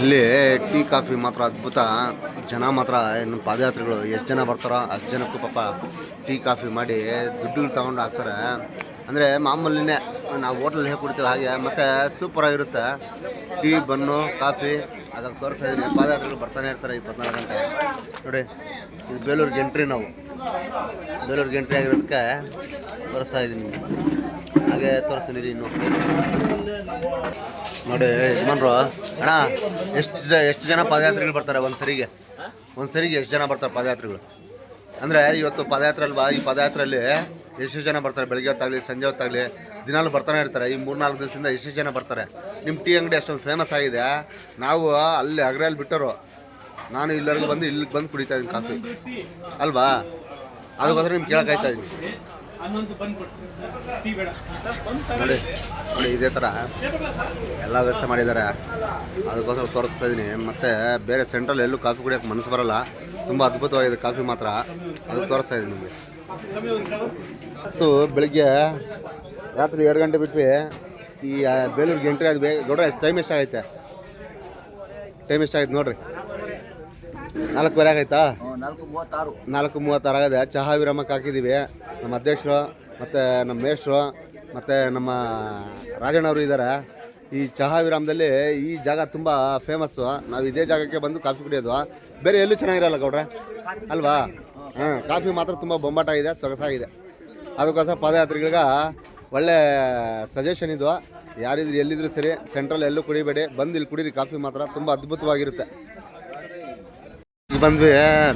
ಇಲ್ಲಿ tea, coffee ಮಾತ್ರ ಅದ್ಭುತ. ಜನ ಮಾತ್ರ ಇನ್ನು ಪಾದಯಾತ್ರೆಗಳು ಎಷ್ಟು ಜನ ಬರ್ತಾರೋ ಅಷ್ಟು ಜನಕ್ಕೂ ಪಾಪ ಟೀ, ಕಾಫಿ ಮಾಡಿ ದುಡ್ಡುಗಳು ತಗೊಂಡು ಹಾಕ್ತಾರೆ. ಅಂದರೆ ಮಾಮೂಲಿನೇ ನಾವು ಹೋಟ್ಲಲ್ಲಿ ಹೇಗೆ ಕೊಡ್ತೀವಿ ಹಾಗೆ, ಮತ್ತು ಸೂಪರಾಗಿರುತ್ತೆ ಟೀ, ಬನ್ನು, ಕಾಫಿ ಅದಕ್ಕೆ ತೋರಿಸ್ತಾ ಇದ್ದೀನಿ. ಪಾದಯಾತ್ರೆಗಳು ಬರ್ತಾನೆ ಇರ್ತಾರೆ ಇಪ್ಪತ್ನಾಲ್ಕು ಗಂಟೆ. ನೋಡಿ, ಇದು ಬೇಲೂರಿಗೆ ಎಂಟ್ರಿ ನಾವು. ಬೇಲೂರಿಗೆ ಎಂಟ್ರಿ ಆಗಿರೋದಕ್ಕೆ ತೋರಿಸ್ತಾ ಇದ್ದೀನಿ. ಹಾಗೆ ತೋರಿಸ್ತೀನಿ ಇನ್ನು. ನೋಡಿ ಯಜಮಾನ್ರು, ಅಣ್ಣ, ಎಷ್ಟು ಎಷ್ಟು ಜನ ಪಾದಯಾತ್ರೆಗಳು ಬರ್ತಾರೆ ಒಂದು ಸರಿಗೆ? ಒಂದು ಸರಿಗೆ ಎಷ್ಟು ಜನ ಬರ್ತಾರೆ ಪಾದಯಾತ್ರೆಗಳು? ಅಂದರೆ ಇವತ್ತು ಪಾದಯಾತ್ರೆ ಅಲ್ವಾ? ಈ ಪಾದಯಾತ್ರೆಯಲ್ಲಿ ಎಷ್ಟು ಜನ ಬರ್ತಾರೆ? ಬೆಳಗ್ಗೆ ಹೊತ್ತಾಗಲಿ, ಸಂಜೆ ಹೊತ್ತಾಗಲಿ, ದಿನಾಲು ಬರ್ತಾನೆ ಇರ್ತಾರೆ. ಈ ಮೂರ್ನಾಲ್ಕು ದಿವಸದಿಂದ ಎಷ್ಟು ಜನ ಬರ್ತಾರೆ? ನಿಮ್ಮ ಟೀ ಅಂಗಡಿ ಅಷ್ಟೊಂದು ಫೇಮಸ್ ಆಗಿದೆ. ನಾವು ಅಲ್ಲಿ ಅಗ್ರೆಯಲ್ಲಿ ಬಿಟ್ಟರು. ನಾನು ಇಲ್ಲರಿಗೂ ಬಂದು ಇಲ್ಲಿಗೆ ಬಂದು ಕುಡಿತಾ ಇದ್ದೀನಿ ಕಾಫಿ. ಅಲ್ವಾ? ಅದಕ್ಕೋಸ್ಕರ ನಿಮ್ಗೆ ಕೇಳೋಕ್ಕಾಯ್ತಾ ಇದ್ದೀನಿ. ನೋಡಿ ನೋಡಿ, ಇದೇ ಥರ ಎಲ್ಲ ವ್ಯವಸ್ಥೆ ಮಾಡಿದ್ದಾರೆ. ಅದಕ್ಕೋಸ್ಕರ ತೋರಿಸ್ತಾ ಇದ್ದೀನಿ ಮತ್ತು ಬೇರೆ ಸೆಂಟ್ರಲ್ ಎಲ್ಲೂ ಕಾಫಿ ಕುಡಿಯೋಕೆ ಮನಸ್ಸು ಬರಲ್ಲ. ತುಂಬ ಅದ್ಭುತವಾಗಿದೆ ಕಾಫಿ ಮಾತ್ರ. ಅದಕ್ಕೆ ತೋರಿಸ್ತಾ ಇದ್ದೀನಿ ನಿಮಗೆ. ಮತ್ತು ಬೆಳಿಗ್ಗೆ ರಾತ್ರಿ ಎರಡು ಗಂಟೆ ಬಿಟ್ವಿ. ಈ ಬೇಲೂರಿಗೆ ಎಂಟ್ರಿ ಆಗಿ ನೋಡ್ರಿ ಟೈಮ್ ಎಷ್ಟಾಗೈತೆ? ಟೈಮ್ ಎಷ್ಟಾಗೈತೆ ನೋಡ್ರಿ? ನಾಲ್ಕುವರೆ ಆಗೈತಾ ನಾಲ್ಕು ಮೂವತ್ತಾರು. ನಾಲ್ಕು ಮೂವತ್ತಾರು ಆಗಿದೆ. ಚಹಾ ವಿರಾಮಕ್ಕೆ ಹಾಕಿದ್ದೀವಿ. ನಮ್ಮ ಅಧ್ಯಕ್ಷರು ಮತ್ತು ನಮ್ಮ ಮೇಷ್ಟ್ರು ಮತ್ತು ನಮ್ಮ ರಾಜಣ್ಣವರು ಇದ್ದಾರೆ. ಈ ಚಹಾ ವಿರಾಮದಲ್ಲಿ ಈ ಜಾಗ ತುಂಬ ಫೇಮಸ್ಸು ನಾವು ಇದೇ ಜಾಗಕ್ಕೆ ಬಂದು ಕಾಫಿ ಕುಡಿಯೋದು. ಬೇರೆ ಎಲ್ಲೂ ಚೆನ್ನಾಗಿರಲ್ಲ ಗೌಡ್ರೆ? ಅಲ್ವಾ? ಹಾಂ ಕಾಫಿ ಮಾತ್ರ ತುಂಬ ಬೊಂಬಾಟ ಇದೆ ಸೊಗಸಾಗಿದೆ. ಅದಕ್ಕೋಸ್ಕರ ಪಾದಯಾತ್ರಿಗಳಿಗೆ ಒಳ್ಳೆ ಸಜೆಷನ್ ಇದು. ಯಾರಿದ್ರು ಎಲ್ಲಿದ್ರು ಸರಿ ಸೆಂಟ್ರಲ್ ಎಲ್ಲೂ ಕುಡಿಬೇಡಿ. ಬಂದು ಇಲ್ಲಿ ಕುಡೀರಿ ಕಾಫಿ ಮಾತ್ರ ತುಂಬ ಅದ್ಭುತವಾಗಿರುತ್ತೆ. ಬಂದ್ವಿ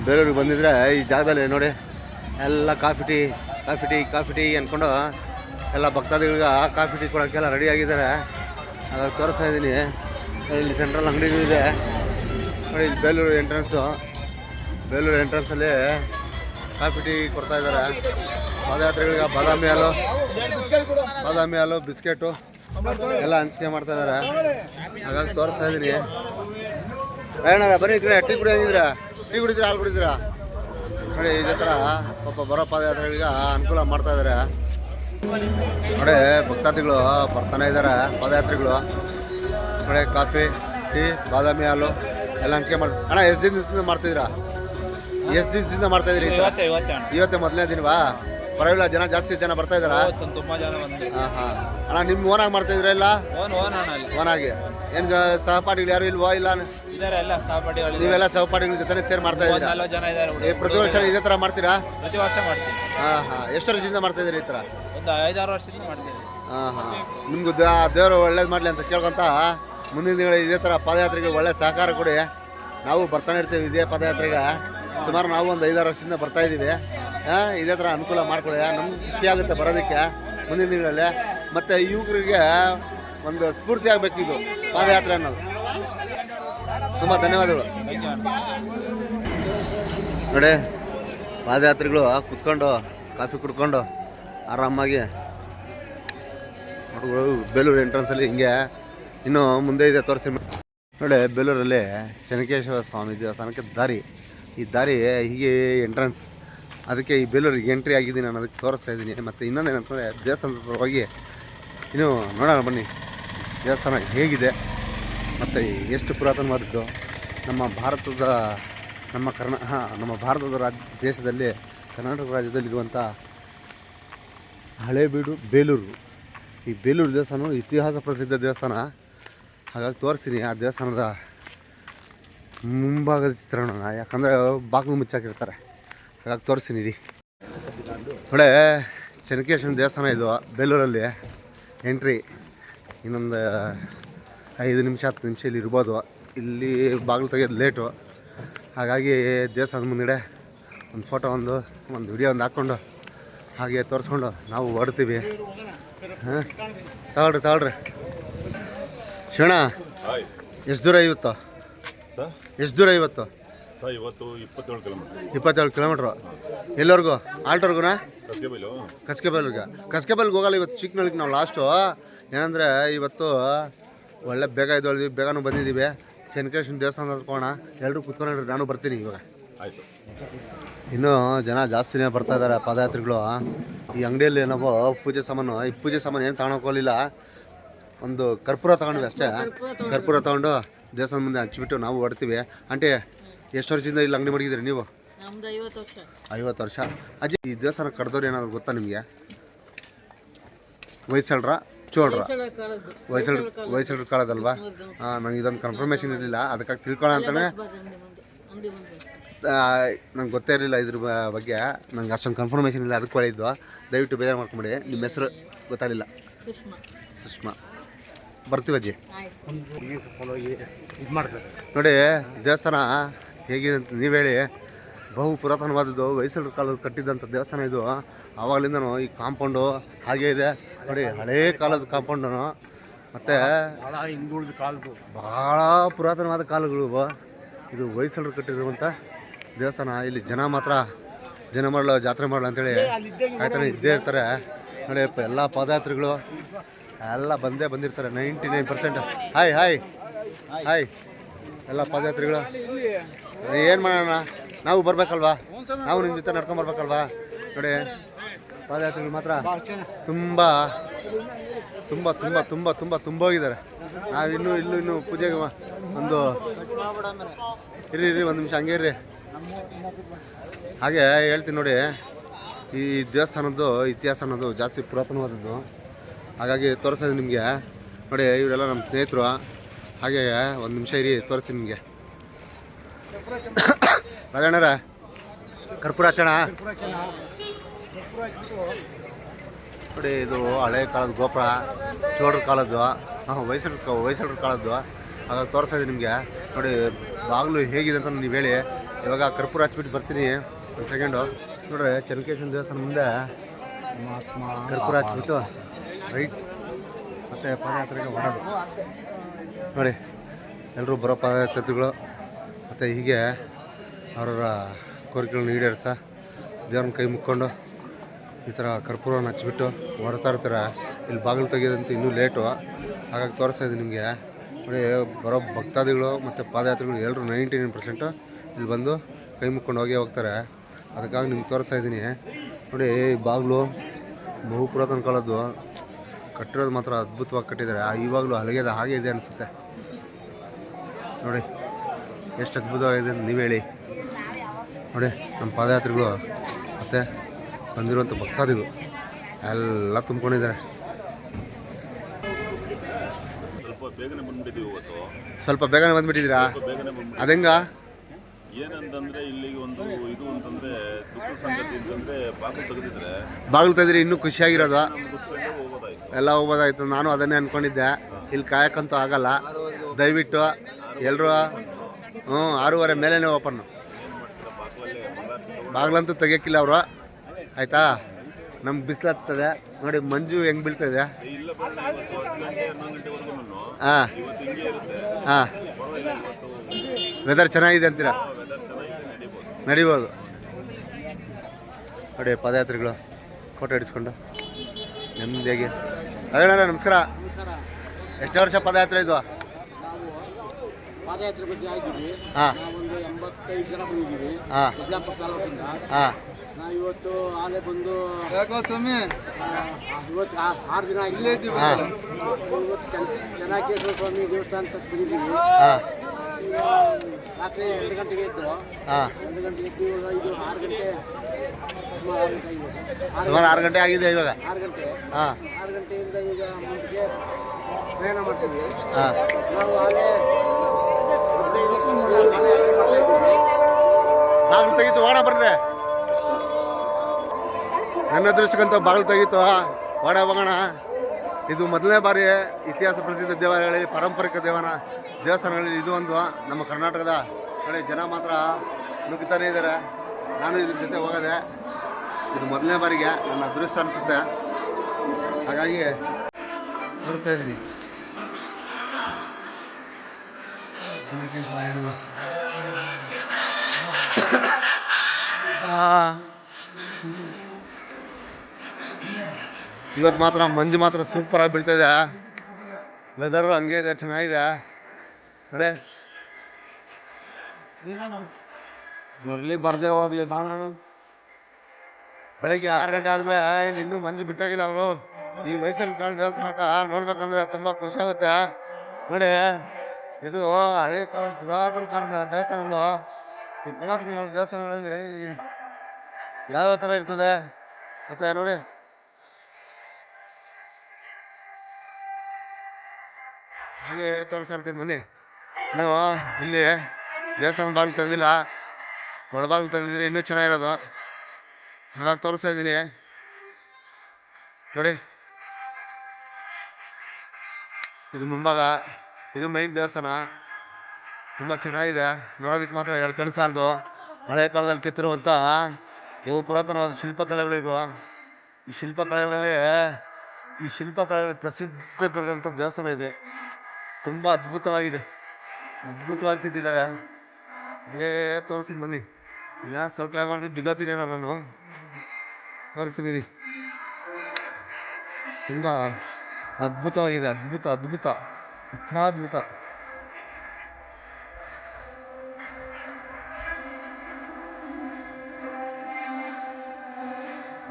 ಬೇರೆಯವ್ರಿಗೆ ಬಂದಿದ್ರೆ ಈ ಜಾಗದಲ್ಲಿ ನೋಡಿ, ಎಲ್ಲ coffee tea coffee tea coffee tea ಅಂದ್ಕೊಂಡು ಎಲ್ಲ ಭಕ್ತಾದಿಗಳಿಗೆ ಕಾಫಿ ಟೀ ಕೊಡೋಕ್ಕೆಲ್ಲ ರೆಡಿ ಆಗಿದ್ದಾರೆ. ಅದಕ್ಕೆ ತೋರಿಸ್ತಾ ಇದ್ದೀನಿ. ಇಲ್ಲಿ ಸೆಂಟ್ರಲ್ ಅಂಗಡಿನೂ ಇದೆ. ನೋಡಿ ಇದು ಬೇಲೂರು ಎಂಟ್ರೆನ್ಸು ಬೇಲೂರು ಎಂಟ್ರೆನ್ಸಲ್ಲಿ ಕಾಫಿ ಟೀ ಕೊಡ್ತಾ ಇದ್ದಾರೆ. ಪಾದಯಾತ್ರೆಗಳಿಗೆ ಬಾದಾಮಿ ಹಾಲು ಬಾದಾಮಿ ಹಾಲು, ಬಿಸ್ಕೆಟು ಎಲ್ಲ ಹಂಚಿಕೆ ಮಾಡ್ತಾ ಇದ್ದಾರೆ. ಹಾಗಾಗಿ ತೋರಿಸ್ತಾ ಇದ್ದೀನಿ. ಬನ್ನಿ ಈ ಕಡೆ ಟೀ ಕುಡಿಯೋದಿದ್ರ ಟೀ ಕುಡಿತೀರಾ ಹಾಲು ಕುಡಿತೀರಾ ನೋಡಿ ಇದೇ ಥರ ಪಾಪ ಬರೋ ಪಾದಯಾತ್ರೆಗಳಿಗೆ ಅನುಕೂಲ ಮಾಡ್ತಾ ಇದ್ದಾರೆ ನೋಡಿ ಭಕ್ತಾದಿಗಳು ಬರ್ತಾನೆ ಇದ್ದಾರೆ ಪಾದಯಾತ್ರೆಗಳು. ನೋಡಿ ಕಾಫಿ ಟೀ ಬಾದಾಮಿ ಹಾಲು ಎಲ್ಲ ಹಂಚಿಕೆ ಮಾಡ್ತಾರೆ ಅಣ್ಣ ಎಷ್ಟು ದಿನದಿಂದ ಮಾಡ್ತಿದ್ದೀರಾ? ಎಷ್ಟು ದಿವಸದಿಂದ ಮಾಡ್ತಾ ಇದ್ದೀರಿ ಅಣ್ಣ. ಇವತ್ತೇ ಮೊದಲನೇ ದಿನವಾ? ಪರವಾಗಿಲ್ಲ ಜನ ಜಾಸ್ತಿ ಜನ ಬರ್ತಾ ಇದ್ದಾರಾ? ಇವತ್ತು ತುಂಬಾ ಜನ ಬಂದ್ರು ಹಾಂ ಹಾಂ. ಅಣ್ಣ ನಿಮ್ಮ ಓನಾಗಿ ಮಾಡ್ತಾ ಇದ್ರ ಇಲ್ಲ? ಓನ್ ಓನ್ ಅಣ್ಣ ಅಲ್ಲಿ. ಓನಾಗಿ ಏನು ಸಹಪಾಠಿಗಳು ಯಾರು ಇಲ್ವಾ? ಇಲ್ಲ ಇದಾರೆ ಎಲ್ಲ ಸಹಪಾಠಿಗಳು. ನೀವೆಲ್ಲ ಸಹಪಾಠಿಗಳ ಜೊತೆ ಸೇರ್ ಮಾಡ್ತಾ ಒಂದ್ ಇದ್ದೀರಾ? ನಲ್ವತ್ತು ಜನ ಇದಾರೆ ಏ, ಪ್ರತಿ ವರ್ಷ ಇದೇ ತರ ಮಾಡ್ತೀರಾ? ಪ್ರತಿ ವರ್ಷ ಮಾಡ್ತೀವಿ. ಹಾಂ ಹಾಂ. ಎಷ್ಟು ವರ್ಷದಿಂದ ಮಾಡ್ತಾ ಇದ್ದೀರಿ ಈ ತರ? ಒಂದು ಐದಾರು ವರ್ಷದಿಂದ ಹಾಂ ಹಾಂ. ನಿಮ್ಗೆ ದೇವರು ಒಳ್ಳೇದು ಮಾಡಲಿ ಅಂತ ಕೇಳ್ಕೊಂತ ಮುಂದಿನ ದಿನಗಳು ಇದೇ ಥರ ಪಾದಯಾತ್ರೆಗೆ ಒಳ್ಳೆ ಸಹಕಾರ ಕೊಡಿ. ನಾವು ಬರ್ತಾನೆ ಇರ್ತೀವಿ ಇದೇ ಪಾದಯಾತ್ರೆಗೆ. ಸುಮಾರು ನಾವು ಒಂದು ಐದಾರು ವರ್ಷದಿಂದ ಬರ್ತಾ ಇದ್ದೀವಿ. ಇದೇ ಥರ ಅನುಕೂಲ ಮಾಡ್ಕೊಳ್ಳಿ ನಮ್ಗೆ ಖುಷಿ ಆಗುತ್ತೆ ಬರೋದಕ್ಕೆ ಮುಂದಿನ ದಿನಗಳಲ್ಲಿ. ಮತ್ತು ಯುವಕರಿಗೆ ಒಂದು ಸ್ಫೂರ್ತಿ ಆಗಬೇಕಿದು ಪಾದಯಾತ್ರೆ ಅನ್ನೋದು. ತುಂಬ ಧನ್ಯವಾದಗಳು. ನೋಡಿ, ಪಾದಯಾತ್ರೆಗಳು ಕುತ್ಕೊಂಡು, ಕಾಫಿ ಕುಡ್ಕೊಂಡು ಆರಾಮಾಗಿ ಬೇಲೂರು ಎಂಟ್ರೆನ್ಸಲ್ಲಿ ಹಿಂಗೆ ಇನ್ನು ಮುಂದೆ ಇದೆ ತೋರಿಸಿ ನೋಡಿ, ಬೇಲೂರಲ್ಲಿ ಚೆನ್ನಕೇಶ್ವರ ಸ್ವಾಮಿ ದೇವಸ್ಥಾನಕ್ಕೆ ದಾರಿ. ಈ ದಾರಿ ಹೀಗೆ ಎಂಟ್ರೆನ್ಸ್ ಅದಕ್ಕೆ ಈ ಬೇಲೂರಿಗೆ ಎಂಟ್ರಿ ಆಗಿದ್ದೀನಿ ನಾನು, ಅದಕ್ಕೆ ತೋರಿಸ್ತಾ ಇದ್ದೀನಿ. ಮತ್ತು ಇನ್ನೊಂದು ಏನಂತಂದರೆ ದೇವಸ್ಥಾನದ ಹೋಗಿ, ಇನ್ನು ನೋಡೋಣ ಬನ್ನಿ. ದೇವಸ್ಥಾನ ಹೇಗಿದೆ, ಮತ್ತು ಎಷ್ಟು ಪುರಾತನವಾದದ್ದು. ನಮ್ಮ ಭಾರತದ, ನಮ್ಮ ಕರ್ನಾ ನಮ್ಮ ಭಾರತದ ರಾಜ್ಯ ದೇಶದಲ್ಲಿ ಕರ್ನಾಟಕ ರಾಜ್ಯದಲ್ಲಿರುವಂಥ ಹಳೇಬೀಡು ಬೇಲೂರು. ಈ ಬೇಲೂರು ದೇವಸ್ಥಾನ ಇತಿಹಾಸ ಪ್ರಸಿದ್ಧ ದೇವಸ್ಥಾನ. ಹಾಗಾಗಿ ತೋರಿಸ್ತೀನಿ ಆ ದೇವಸ್ಥಾನದ ಮುಂಭಾಗದ ಚಿತ್ರಣನ. ಯಾಕಂದರೆ ಬಾಗಿಲು ಮುಚ್ಚಾಕಿರ್ತಾರೆ. ಹಾಗಾಗಿ ತೋರಿಸ್ತೀನಿ ರೀ ನೋಡೆ ಚೆನ್ನಕೇಶ್ವರ ದೇವಸ್ಥಾನ ಇದು ಬೆಲ್ಲೂರಲ್ಲಿ. ಎಂಟ್ರಿ ಇನ್ನೊಂದು ಐದು ನಿಮಿಷ ಹತ್ತು ನಿಮಿಷ ಇಲ್ಲಿ ಇರ್ಬೋದು. ಇಲ್ಲಿ ಬಾಗಿಲು ತೆಗೆಯೋದು ಲೇಟು ಹಾಗಾಗಿ ದೇವಸ್ಥಾನದ ಮುಂದೆ ಒಂದು ಫೋಟೋ ಒಂದು ಒಂದು ವಿಡಿಯೋ ಒಂದು ಹಾಕ್ಕೊಂಡು ಹಾಗೆ ತೋರಿಸ್ಕೊಂಡು ನಾವು ಹೊಡ್ತೀವಿ ಹಾಂ? ತಗೊಳ್ರಿ ತಗೊಳ್ರಿ. ಶಿವಣ್ಣ ಎಷ್ಟು ದೂರ ಇವತ್ತು ಎಷ್ಟು ದೂರ ಇವತ್ತು ಸರ್ ಇವತ್ತು ಇಪ್ಪತ್ತೇಳು ಕಿಲೋಮೀಟರ್ ಇಪ್ಪತ್ತೇಳು ಕಿಲೋಮೀಟ್ರು ಎಲ್ಲವರೆಗೂ ಆಲ್ಟ್ವರೆಗೂ ಕಸ್ಗೆಬೈಲು ಕಸ್ಕೆಬಲ್ಗೆ ಕಸ್ಕೆಬಲ್ಗೆ ಹೋಗಲ್ಲ ಇವತ್ತು ಚಿಕ್ಕನಳ್ಳಿಗೆ ನಾವು ಲಾಸ್ಟು ಏನಂದರೆ ಇವತ್ತು ಒಳ್ಳೆ ಬೇಗ ಇದ್ದೊಳ್ದೀವಿ ಬೇಗನೂ ಬಂದಿದ್ದೀವಿ ಚೆನ್ನಕೇಶ್ವರ ದೇವಸ್ಥಾನ ಹತ್ಕೋಣ ಹೋಗೋಣ. ಎಲ್ಲರೂ ಕುತ್ಕೊಂಡಿರಿ ನಾನು ಬರ್ತೀನಿ ಇವಾಗ. ಆಯಿತು. ಇನ್ನೂ ಜನ ಜಾಸ್ತಿನೇ ಬರ್ತಾ ಇದ್ದಾರೆ ಪಾದಯಾತ್ರಿಗಳು. ಈ ಅಂಗಡಿಯಲ್ಲಿ ನಾವು ಪೂಜೆ ಸಾಮಾನು ಈ ಪೂಜೆ ಸಾಮಾನು ಏನು ತಗೊಳಕೋಲಿಲ್ಲ ಒಂದು ಕರ್ಪೂರ ತಗೊಂಡ್ವಿ ಅಷ್ಟೇ. ಕರ್ಪೂರ ತಗೊಂಡು. ದೇವಸ್ಥಾನ ಮುಂದೆ ಹಚ್ಚಿಬಿಟ್ಟು ನಾವು ಹೊಡ್ತೀವಿ ಆಂಟಿ ಎಷ್ಟು ವರ್ಷದಿಂದ ಇಲ್ಲಿ ಅಂಗಡಿ ಮಡಗಿದ್ರಿ ನೀವು? ನಮ್ದು ಐವತ್ತು ವರ್ಷ. ಐವತ್ತು ವರ್ಷ. ಅಜ್ಜಿ ಈ ದೇವಸ್ಥಾನ ಕಡ್ದವ್ರು ಏನಾದ್ರು ಗೊತ್ತಾ ನಿಮಗೆ? ವಯಸ್ಸಳ್ರ ಚೋಳ್ರ? ಹೊಯ್ಸಳ ವಯಸ್ಸಳ್ರ ಕಾಲದಲ್ವಾ ಹಾಂ ನಂಗೆ ಇದೊಂದು ಕನ್ಫರ್ಮೇಷನ್ ಇರಲಿಲ್ಲ. ಅದಕ್ಕಾಗಿ ತಿಳ್ಕೊಳ್ಳೋ ಅಂತಾನೆ. ನಂಗೆ ಗೊತ್ತೇ ಇರಲಿಲ್ಲ ಇದ್ರ ಬಗ್ಗೆ. ನಂಗೆ ಅಷ್ಟೊಂದು ಕನ್ಫರ್ಮೇಷನ್ ಇಲ್ಲ ಅದಕ್ಕೆ ಒಳ್ಳೆಯದು ದಯವಿಟ್ಟು ಬೇಜಾರು ಮಾಡ್ಕೊಂಬಿಡಿ. ನಿಮ್ಮ ಹೆಸರು ಗೊತ್ತಾಗಲಿಲ್ಲ. ಸುಷ್ಮಾ. ಬರ್ತೀವಜ್ಜಿ ಬರ್ತೀವಿ ಅಜ್ಜಿ. ಆಯ್ತು. ನೋಡಿ ದೇವಸ್ಥಾನ ಹೇಗಿದೆ ಅಂತ ನೀವು ಹೇಳಿ. ಬಹು ಪುರಾತನವಾದದ್ದು ಹೊಯ್ಸಳರ ಕಾಲದ ಕಟ್ಟಿದ್ದಂಥ ದೇವಸ್ಥಾನ ಇದು. ಆವಾಗಲಿಂದನೂ ಈ ಕಾಂಪೌಂಡು ಹಾಗೆ ಇದೆ. ನೋಡಿ ಹಳೇ ಕಾಲದ ಕಾಂಪೌಂಡನು ಮತ್ತು ಭಾಳ ಹಿಂದುಳಿದ ಕಾಲದ್ದು. ಭಾಳ ಪುರಾತನವಾದ ಕಾಲಗಳು. ಇದು ಹೊಯ್ಸಳರು ಕಟ್ಟಿರುವಂಥ ದೇವಸ್ಥಾನ. ಇಲ್ಲಿ ಜನ ಮಾತ್ರ ಜನ ಮಾಡಲು ಜಾತ್ರೆ ಮಾಡಲು ಅಂತೇಳಿ ಆಯ್ತಾನೆ ಇದ್ದೇ ಇರ್ತಾರೆ. ನೋಡಿ ಎಲ್ಲ ಪಾದಯಾತ್ರಿಗಳು ಎಲ್ಲ ಬಂದೇ ಬಂದಿರ್ತಾರೆ. Ninety nine percent. Hi hi hi ಎಲ್ಲ ಪಾದಯಾತ್ರಿಗಳು. ಏನು ಮಾಡೋಣ? ನಾವು ಬರಬೇಕಲ್ವಾ? ನಾವು ನಿಮ್ಮ ಜೊತೆ ನಡ್ಕೊಂಡು ಬರ್ಬೇಕಲ್ವಾ? ನೋಡಿ, ಪಾದಯಾತ್ರಿಗಳು ಮಾತ್ರ ತುಂಬ ತುಂಬ ತುಂಬ ತುಂಬ ತುಂಬ ತುಂಬ ಹೋಗಿದ್ದಾರೆ. ನಾವು ಇನ್ನೂ ಇಲ್ಲೂ ಇನ್ನೂ ಪೂಜೆಗೆ ಒಂದು ಇರಿ ಇರಿ ಒಂದು ನಿಮಿಷ ಹಂಗೆ ಇರ್ರಿ. ಹಾಗೆ ಹೇಳ್ತೀನಿ ನೋಡಿ, ಈ ದೇವಸ್ಥಾನದ್ದು ಇತಿಹಾಸ ಅನ್ನೋದು ಜಾಸ್ತಿ ಪುರಾತನವಾದದ್ದು. ಹಾಗಾಗಿ ತೋರಿಸೋದು ನಿಮಗೆ. ನೋಡಿ, ಇವರೆಲ್ಲ ನಮ್ಮ ಸ್ನೇಹಿತರು. ಹಾಗೆ ಒಂದು ನಿಮಿಷ ಇರಿ ತೋರಿಸಿ ನಿಮಗೆ. ರಾಜಣ್ಣರ ಕರ್ಪೂರ ಹಚ್ಚೋಣ. ನೋಡಿ ಇದು ಹಳೆ ಕಾಲದ ಗೋಪುರ ಚೋಳರ ಕಾಲದ್ದು ಹಾಂ ವಯಸ್ಸರ ವಯಸ್ಸರ ಕಾಲದ್ದು. ಹಾಗಾಗಿ ತೋರಿಸ್ತಾ ಇದ್ದೀನಿ ನಿಮಗೆ. ನೋಡಿ ಬಾಗಿಲು ಹೇಗಿದೆ ಅಂತ ನೀವು ಹೇಳಿ. ಇವಾಗ ಕರ್ಪೂರ ಹಚ್ಬಿಟ್ಟು ಬರ್ತೀನಿ ಒಂದು ಸೆಕೆಂಡು ನೋಡ್ರಿ ಚೆನ್ನಕೇಶ್ವರ ದೇವಸ್ಥಾನ ಮುಂದೆ ಕರ್ಪೂರ ಹಚ್ಬಿಟ್ಟು ರೈಟ್. ಮತ್ತು ಪಾದಯಾತ್ರೆಗೆ ಹೊರಡು. ನೋಡಿ ಎಲ್ಲರೂ ಬರೋ ಪಾದಯಾತ್ರಿಗಳು ಮತ್ತು ಹೀಗೆ ಅವರವರ ಕೋರಿಕೆಗಳನ್ನ ಈಡೇರಿಸ, ದೇವ್ರನ್ನ ಕೈ ಮುಕ್ಕೊಂಡು ಈ ಥರ ಕರ್ಪೂರವನ್ನು ಹಚ್ಚಿಬಿಟ್ಟು ಹೊರತಾ ಇರ್ತಾರೆ. ಇಲ್ಲಿ ಬಾಗಿಲು ತೆಗೆಯೋದಂತೂ ಇನ್ನೂ ಲೇಟು. ಹಾಗಾಗಿ ತೋರಿಸ್ತಾ ಇದ್ದೀನಿ ನಿಮಗೆ. ನೋಡಿ, ಬರೋ ಭಕ್ತಾದಿಗಳು ಮತ್ತು ಪಾದಯಾತ್ರಿಗಳು ಎಲ್ಲರೂ ನೈಂಟಿ ನೈನ್ ಪರ್ಸೆಂಟು ಇಲ್ಲಿ ಬಂದು ಕೈ ಮುಕ್ಕೊಂಡು ಹೋಗಿ ಹೋಗ್ತಾರೆ. ಅದಕ್ಕಾಗಿ ನಿಮ್ಗೆ ತೋರಿಸ್ತಾ ಇದ್ದೀನಿ. ನೋಡಿ ಬಾಗಿಲು ಬಹು ಪುರಾತನ ಕಾಲದ್ದು. ಕಟ್ಟಿರೋದು ಮಾತ್ರ ಅದ್ಭುತವಾಗಿ ಕಟ್ಟಿದ್ದಾರೆ. ಇವಾಗಲೂ ಹಲಗೆದ ಹಾಗೆ ಇದೆ ಅನಿಸುತ್ತೆ. ನೋಡಿ ಎಷ್ಟು ಅದ್ಭುತವಾಗಿದೆ ಅಂತ ನೀವು ಹೇಳಿ. ನೋಡಿ ನಮ್ಮ ಪಾದಯಾತ್ರಿಗಳು ಮತ್ತು ಬಂದಿರುವಂಥ ಭಕ್ತಾದಿಗಳು ಎಲ್ಲ ತುಂಬ್ಕೊಂಡಿದ್ದಾರೆ. ಸ್ವಲ್ಪ ಬೇಗನೆ ಬಂದ್ಬಿಟ್ಟಿದ್ದೀವಿ ಇವತ್ತು. ಸ್ವಲ್ಪ ಬೇಗನೆ ಬಂದ್ಬಿಟ್ಟಿದ್ದೀರಾ? ಅದೆಂಗ? ಏನಂತಂದ್ರೆ ಇಲ್ಲಿಗೆ ಒಂದು ಇದು ಅಂತಂದ್ರೆ ದುಃಖ ಸಂಗತಿ ಅಂತಂದ್ರೆ ಬಾಗಿಲು ತೆಗೆದಿದ್ರೆ ಬಾಗಿಲು ತೆಗೆದ್ರೆ ಇನ್ನೂ ಖುಷಿಯಾಗಿರೋದು? ಎಲ್ಲ ಹೋಗ್ಬೋದಾಗಿತ್ತು. ನಾನು ಅದನ್ನೇ ಅಂದ್ಕೊಂಡಿದ್ದೆ ಇಲ್ಲಿ ಕಾಯಕ್ಕಂತೂ ಆಗಲ್ಲ. ದಯವಿಟ್ಟು ಎಲ್ಲರೂ ಹ್ಞೂ, ಆರೂವರೆ ಮೇಲೇ ಓಪನ್ನು ಬಾಗಿಲಂತೂ ತೆಗಿಯೋಕ್ಕಿಲ್ಲ ಅವರು. ಆಯಿತಾ? ನಮ್ಗೆ ಬಿಸಿಲು ಹತ್ತದೆ ನೋಡಿ, ಮಂಜು ಹೆಂಗೆ ಬೀಳ್ತಾಯಿದೆ ಹಾಂ. ಹಾಂ. ವೆದರ್ ಚೆನ್ನಾಗಿದೆ ಅಂತೀರಾ? ನಡಿಬೋದು. ನೋಡಿ, ಪಾದಯಾತ್ರೆಗಳು ಫೋಟೋ ಹಿಡಿಸ್ಕೊಂಡು. ನೆಮ್ಮದಿಯಾಗಿ. ಅದೇಣ್ಣ ನಮಸ್ಕಾರ. ಎಷ್ಟು ವರ್ಷ ಪದಯಾತ್ರೆ ಇದು? ಪಾದಯಾತ್ರೆ ಬಗ್ಗೆ ಆಗಿದ್ವಿ. ಹಾಂ. ನಾವೊಂದು ಎಂಬತ್ತೈದು ಜನ ಬಂದಿದ್ದೀವಿ. ಹಾಂ. ಬಿಜಾಪುರ ತಾಲೂಕಿಂದ. ಹಾಂ. ನಾವು ಇವತ್ತು ಆಲೆ ಬಂದು ಸ್ವಾಮಿ? ಇವತ್ತು ಆ- ಆರು ದಿನ ಇಲ್ಲೇ ಇದ್ದೀವಿ. ಇವತ್ತು ಚೆನ್ನ ಚೆನ್ನಕೇಶ್ವರ ಸ್ವಾಮಿ ದೇವಸ್ಥಾನ ಅಂತ ಬಂದಿದ್ದೀವಿ ರಾತ್ರಿ ಎರಡು ಗಂಟೆಗೆ ಇದ್ದು ಎರಡು ಗಂಟೆಗೆ ಇದ್ದು ಇವಾಗ ಇದು ಆರು ಗಂಟೆ ಸುಮಾರು ಆರು ಗಂಟೆ ಆಗಿದೆ ಇವಾಗ. ಆರು ಗಂಟೆ. ಹಾಂ. ಆರು ಗಂಟೆಯಿಂದ ಈಗ ಮುಂಚೆ ಪ್ರಯಾಣ ಮಾಡ್ತೀವಿ ಹಾಂ. ನಾವು ಆಲೆ ಹದಿನೈದು ವರ್ಷದಿಂದ ಪಾದಯಾತ್ರೆ ಮಾಡ್ತಾ ಇದ್ದೀವಿ ಬಾಗಿಲು ತೆಗೀತು ಓಡ ಬರ್ರೆ ನನ್ನ ಅದೃಷ್ಟಕ್ಕಂತ ಬಾಗಿಲು ತೆಗೀತು ಓಡ ಹೋಗೋಣ. ಇದು ಮೊದಲನೇ ಬಾರಿ ಇತಿಹಾಸ ಪ್ರಸಿದ್ಧ ದೇವಾಲಯಗಳಲ್ಲಿ ಪಾರಂಪರಿಕ ದೇವನ ದೇವಸ್ಥಾನಗಳಲ್ಲಿ ಇದು ಒಂದು ನಮ್ಮ ಕರ್ನಾಟಕದ ಕಡೆ ಜನ ಮಾತ್ರ ನುಗ್ಗುತ್ತಾನೆ ಇದ್ದಾರೆ. ನಾನು ಇದ್ರ ಜೊತೆ ಹೋಗೋದೆ. ಇದು ಮೊದಲನೇ ಬಾರಿಗೆ ನನ್ನ ಅದೃಷ್ಟ ಅನಿಸುತ್ತೆ. ಹಾಗಾಗಿ ಬರ್ತಾ ಇದ್ದೀನಿ. ಇವತ್ತು ಮಾತ್ರ ಮಂಜು ಮಾತ್ರ ಸೂಪರ್ ಆಗಿ ಬೀಳ್ತಾ ಇದೆ. ವೆದರು ಹಂಗೆ ಇದೆ, ಚೆನ್ನಾಗಿದೆ. ನೋಡಿ. ಬರಲಿ ಬರ್ದೇ ಹೋಗ್ಲಿ ಬಾಣ ಬೆಳಗ್ಗೆ ಆರು ಗಂಟೆ ಆದ್ಮೇಲೆ ಇನ್ನೂ ಮಂದಿ ಬಿಟ್ಟಾಗಿಲ್ಲ ಅವರು. ಈ ಮೈಸೂರು ಕಾಲ ದೇವಸ್ಥಾನ ನೋಡ್ಬೇಕಂದ್ರೆ ತುಂಬ ಖುಷಿ ಆಗುತ್ತೆ. ನೋಡಿ, ಇದು ಹಳೆ ಕಾಲ ಪುರಾತನ ಕಾಲದ ದೇವಸ್ಥಾನಗಳು. ಈ ಪುರಾತನ ಕಾಲದ ದೇವಸ್ಥಾನಗಳಲ್ಲಿ ಯಾವ ಥರ ಇರ್ತದೆ ಮತ್ತೆ ನೋಡಿ. ಹಾಗೆ ತೋರಿಸ್ತಾ ಬನ್ನಿ. ನಾವು ಇಲ್ಲಿ ದೇವಸ್ಥಾನ ಬಾಗಿಲು ತೆಗೆದಿಲ್ಲ. ಒಳಬಾಗಿಲು ತೆಗೆದಿದ್ರೆ ಇನ್ನೂ ಚೆನ್ನಾಗಿರೋದು. ಹಾಗಾಗಿ ತೋರಿಸ್ತಾ ಇದ್ದೀನಿ. ನೋಡಿ. ಇದು ಮುಂಭಾಗ, ಇದು ಮೈನ್ ದೇವಸ್ಥಾನ. ತುಂಬ ಚೆನ್ನಾಗಿದೆ. ನೋಡೋದಕ್ಕೆ ಮಾತ್ರ ಎರಡು ಕಣ್ಣು ಸಾಲದು. ಹಳೆ ಕಾಲದಲ್ಲಿ ಕೆತ್ತಿರುವಂಥ ಇವು ಪುರಾತನವಾದ ಶಿಲ್ಪಕಲೆಗಳಿಗೂ ಈ ಶಿಲ್ಪಕಲೆಗಳಲ್ಲಿ ಈ ಶಿಲ್ಪಕಲೆ ಪ್ರಸಿದ್ಧ ಪಡೆದಂಥ ದೇವಸ್ಥಾನ ಇದೆ. ತುಂಬ ಅದ್ಭುತವಾಗಿದೆ. ಅದ್ಭುತವಾಗಿ ತಿಂದಿದ್ದಾರೆ ಏ ತೋರಿಸಿ ಬನ್ನಿ. ಇಲ್ಲ ಸ್ವಲ್ಪ ಮಾಡಿ ಬಿದ್ದತೀನಿ ನಾನು ತೋರಿಸ್ತೀನಿ ತುಂಬ ಅದ್ಭುತವಾಗಿದೆ, ಅದ್ಭುತ ಅದ್ಭುತ ಅದ್ಭುತ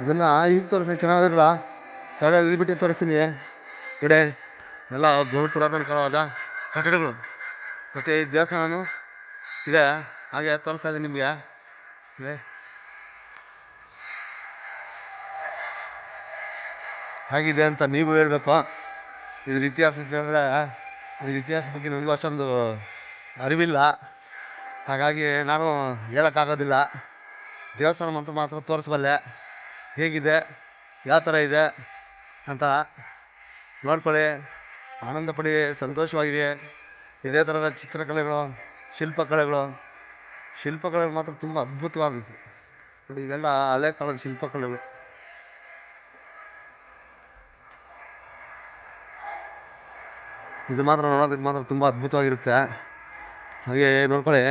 ಇದನ್ನ ಈಗ ತೋರಿಸ್ತೀನಿ ಚೆನ್ನಾಗಿರಲ್ಲ? ಕಡೆ ಬಿಟ್ಟು ತೋರಿಸ್ತೀನಿ. ಕಡೆ ಎಲ್ಲ ಬಹು ಪುರಾತನ ಕಾಲವಾದ ಕಟ್ಟಡಗಳು. ಮತ್ತು ಈ ದೇವಸ್ಥಾನನೂ ಇದೆ. ಹಾಗೆ ತೋರಿಸ್ತಾ ಇದ್ದೀನಿ ನಿಮಗೆ. ಹೇಗಿದೆ ಅಂತ ನೀವು ಹೇಳಬೇಕು. ಇದ್ರ ಇತಿಹಾಸ ಕೇಳಿದ್ರೆ ಇದ್ರ ಇತಿಹಾಸ ಬಗ್ಗೆ ನನಗೂ ಅಷ್ಟೊಂದು ಅರಿವಿಲ್ಲ. ಹಾಗಾಗಿ ನಾನು ಹೇಳೋಕ್ಕಾಗೋದಿಲ್ಲ. ದೇವಸ್ಥಾನ ಮಾತ್ರ ಮಾತ್ರ ತೋರಿಸ್ಬಲ್ಲೆ. ಹೇಗಿದೆ, ಯಾವ ಥರ ಇದೆ ಅಂತ ನೋಡ್ಕೊಳ್ಳಿ. ಆನಂದ ಪಡಿ, ಸಂತೋಷವಾಗಿರಿ. ಇದೇ ಥರದ ಚಿತ್ರಕಲೆಗಳು, ಶಿಲ್ಪಕಲೆಗಳು. ಶಿಲ್ಪಕಲೆಗಳು ಮಾತ್ರ ತುಂಬ ಅದ್ಭುತವಾದದ್ದು. ಇವೆಲ್ಲ ಹಳೆ ಕಾಲದ ಶಿಲ್ಪಕಲೆಗಳು. ಇದು ಮಾತ್ರ ನೋಡೋದಕ್ಕೆ ಮಾತ್ರ ತುಂಬ ಅದ್ಭುತವಾಗಿರುತ್ತೆ. ಹಾಗೆ ನೋಡ್ಕೊಳ್ಳಿ.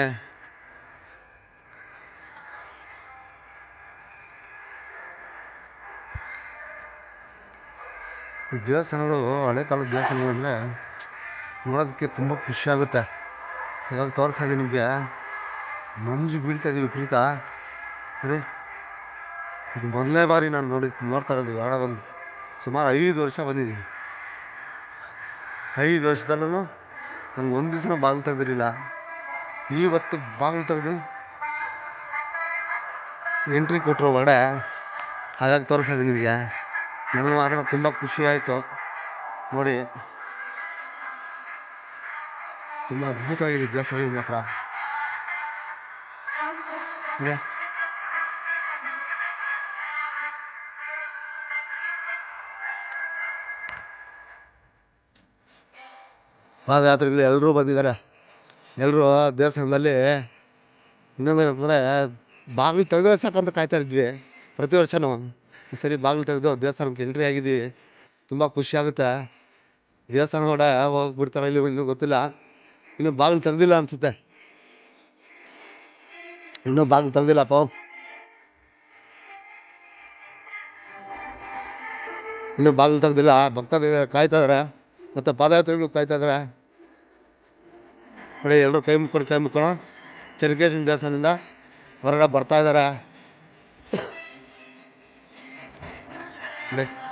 ಈ ದೇವಸ್ಥಾನಗಳು ಹಳೆ ಕಾಲದ ದೇವಸ್ಥಾನಗಳು ಅಂದರೆ ನೋಡೋದಕ್ಕೆ ತುಂಬ ಖುಷಿ ಆಗುತ್ತೆ. ಇವಾಗ ತೋರಿಸ್ತಾ ಇದ್ದೀನಿ ನಿಮಗೆ. ಮಂಜು ಬೀಳ್ತಾ ಇದ್ದೀವಿ ವಿಪರೀತ ನೋಡಿ. ಇದು ಮೊದಲನೇ ಬಾರಿ ನಾನು ನೋಡಿ, ನೋಡ್ತಾ ಇರೋದು ಭಾಳ ಒಂದು ಸುಮಾರು ಐದು ವರ್ಷ ಬಂದಿದ್ದೀನಿ. ಐದು ವರ್ಷದಲ್ಲೂ ನಂಗೆ ಒಂದು ದಿವಸ ಬಾಗಿಲು ತೆಗೆದಿರಲಿಲ್ಲ. ಇವತ್ತು ಬಾಗಿಲು ತೆಗೆದು ಎಂಟ್ರಿ ಕೊಟ್ಟರು ಒಳಗಡೆ. ಹಾಗಾಗಿ ತೋರಿಸೋದು ನಿಮಗೆ. ನನಗೆ ಮಾತ್ರ ತುಂಬ ಖುಷಿ ಆಯಿತು. ನೋಡಿ. ತುಂಬ ಅದ್ಭುತವಾಗಿದೆ ದೇವಸ್ಥಾನ ಇದು ಪಾದಯಾತ್ರಿಗಳು ಎಲ್ಲರೂ ಬಂದಿದ್ದಾರೆ. ಎಲ್ಲರೂ ದೇವಸ್ಥಾನದಲ್ಲಿ ಇನ್ನೊಂದು ಏನಂತಂದರೆ ಬಾಗಿಲು ತೆಗೆದ್ರೆ ಸಾಕಂತ ಕಾಯ್ತಾ ಇದ್ವಿ. ಪ್ರತಿ ವರ್ಷವೂ ಈ ಸರಿ ಬಾಗಿಲು ತೆಗೆದು ದೇವಸ್ಥಾನಕ್ಕೆ ಎಂಟ್ರಿ ಆಗಿದ್ದೀವಿ. ತುಂಬ ಖುಷಿ ಆಗುತ್ತೆ. ದೇವಸ್ಥಾನ ಕೂಡ ಹೋಗ್ಬಿಡ್ತಾರೆ ಇಲ್ಲಿ ಇನ್ನೂ ಗೊತ್ತಿಲ್ಲ. ಇನ್ನೂ ಬಾಗಿಲು ತೆಗ್ದಿಲ್ಲ ಅನಿಸುತ್ತೆ. ಇನ್ನೂ ಬಾಗಿಲು ತೆಗ್ದಿಲ್ಲಪ್ಪ ಇನ್ನೂ ಬಾಗಿಲು ತೆಗೆದಿಲ್ಲ. ಭಕ್ತಾದಿಗಳು ಕಾಯ್ತಾ ಇದಾರೆ ಮತ್ತು ಪಾದಯಾತ್ರಿಗಳು ಕಾಯ್ತಾ ಇದ್ದಾರೆ. ನೋಡಿ ಎಲ್ಲರೂ ಕೈ ಮುಕ್ಕೊಂಡು ಕೈ ಮುಕ್ಕೊಂಡು ಚೆನ್ನಕೇಶನ ದೇವಸ್ಥಾನದಿಂದ ಹೊರಗಡೆ ಬರ್ತಾ ಇದ್ದಾರೆ.